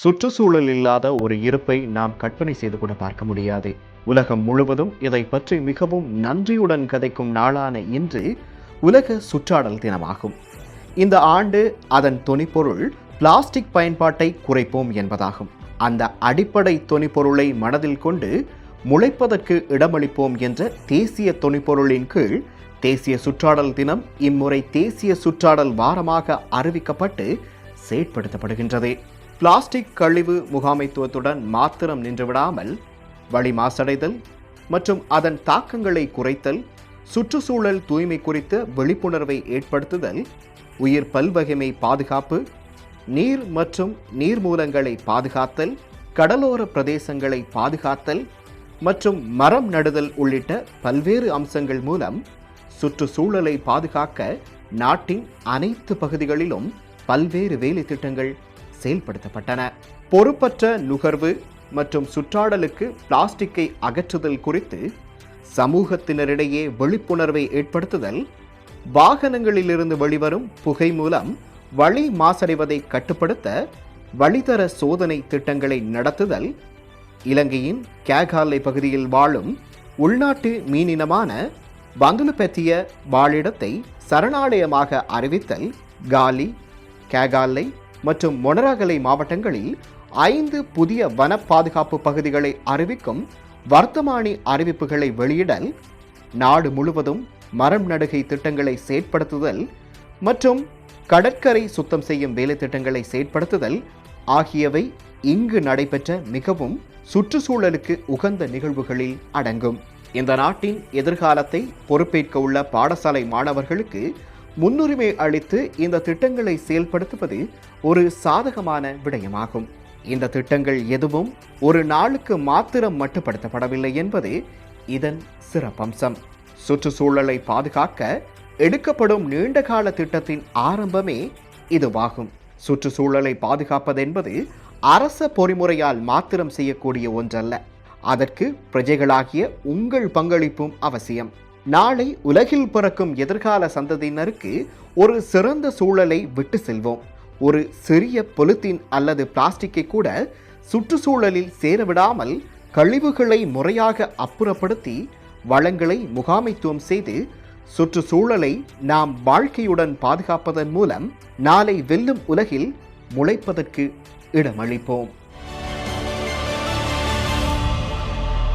சுற்றுச்சூழல் இல்லாத ஒரு இருப்பை நாம் கற்பனை செய்து கூட பார்க்க முடியாது. உலகம் முழுவதும் இதை பற்றி மிகவும் நன்றியுடன் கதைக்கும் நாளான இன்று உலக சுற்றாடல் தினமாகும். இந்த ஆண்டு அதன் தொனிப்பொருள் பிளாஸ்டிக் பயன்பாட்டை குறைப்போம் என்பதாகும். அந்த அடிப்படை தொனிப்பொருளை மனதில் கொண்டு முளைப்பதற்கு இடமளிப்போம் என்ற தேசிய துணிப்பொருளின் கீழ் தேசிய சுற்றாடல் தினம் இம்முறை தேசிய சுற்றாடல் வாரமாக அறிவிக்கப்பட்டு செயற்படுத்தப்படுகின்றது. பிளாஸ்டிக் கழிவு முகாமைத்துவத்துடன் மாத்திரம் நின்றுவிடாமல் வழி மாசடைதல் மற்றும் அதன் தாக்கங்களை குறைத்தல் சுற்றுச்சூழல் தூய்மை குறித்த விழிப்புணர்வை ஏற்படுத்துதல் உயிர் பல்வகைமை பாதுகாப்பு நீர் மற்றும் நீர்மூலங்களை பாதுகாத்தல் கடலோர பிரதேசங்களை பாதுகாத்தல் மற்றும் மரம் நடுதல் உள்ளிட்ட பல்வேறு அம்சங்கள் மூலம் சுற்றுச்சூழலை பாதுகாக்க நாட்டின் அனைத்து பகுதிகளிலும் பல்வேறு வேலை திட்டங்கள் செயல்படுத்தப்பட்டன. பொறுப்பற்ற நுகர்வு மற்றும் சுற்றாடலுக்கு பிளாஸ்டிக்கை அகற்றுதல் குறித்து சமூகத்தினரிடையே விழிப்புணர்வை ஏற்படுத்துதல் வாகனங்களிலிருந்து வெளிவரும் புகை மூலம் வழி மாசடைவதை கட்டுப்படுத்த வழித்தர சோதனை திட்டங்களை நடத்துதல் இலங்கையின் கேகாலை பகுதியில் வாழும் உள்நாட்டு மீனினமான பந்துலுபெத்திய வாழிடத்தை சரணாலயமாக அறிவித்தல் காலி கேகாலை மற்றும் மொனராகலை மாவட்டங்களில் ஐந்து புதிய வன பாதுகாப்பு பகுதிகளை அறிவிக்கும் வர்த்தமானி அறிவிப்புகளை வெளியிடல் நாடு முழுவதும் மரம் நடுகை திட்டங்களை செயற்படுத்துதல் மற்றும் கடற்கரை சுத்தம் செய்யும் வேலை திட்டங்களை செயற்படுத்துதல் ஆகியவை இங்கு நடைபெற்ற மிகவும் சுற்றுச்சூழலுக்கு உகந்த நிகழ்வுகளில் அடங்கும். இந்த நாட்டின் எதிர்காலத்தை பொறுப்பேற்க உள்ள பாடசாலை மாணவர்களுக்கு முன்னுரிமை அளித்து இந்த திட்டங்களை செயல்படுத்துவது ஒரு சாதகமான விடயமாகும். இந்த திட்டங்கள் எதுவும் ஒரு நாளுக்கு மாத்திரம் மட்டுப்படுத்தப்படவில்லை என்பது இதன் சிறப்பம்சம். சுற்றுச்சூழலை பாதுகாக்க எடுக்கப்படும் நீண்டகால திட்டத்தின் ஆரம்பமே இதுவாகும். சுற்றுச்சூழலை பாதுகாப்பதென்பது அரச பொறிமுறையால் மாத்திரம் செய்யக்கூடிய ஒன்றல்ல. அதற்கு பிரஜைகளாகிய உங்கள் பங்களிப்பும் அவசியம். நாளை உலகில் பிறக்கும் எதிர்கால சந்ததியினருக்கு ஒரு சிறந்த சூழலை விட்டு செல்வோம். ஒரு சிறிய பொலித்தீன் அல்லது பிளாஸ்டிக்கை கூட சுற்றுச்சூழலில் சேரவிடாமல் கழிவுகளை முறையாக அப்புறப்படுத்தி வளங்களை முகாமைத்துவம் செய்து சுற்றுச்சூழலை நாம் வாழ்க்கையுடன் பாதுகாப்பதன் மூலம் நாளை வெல்லும் உலகில் முளைப்பதற்கு இடமளிப்போம்.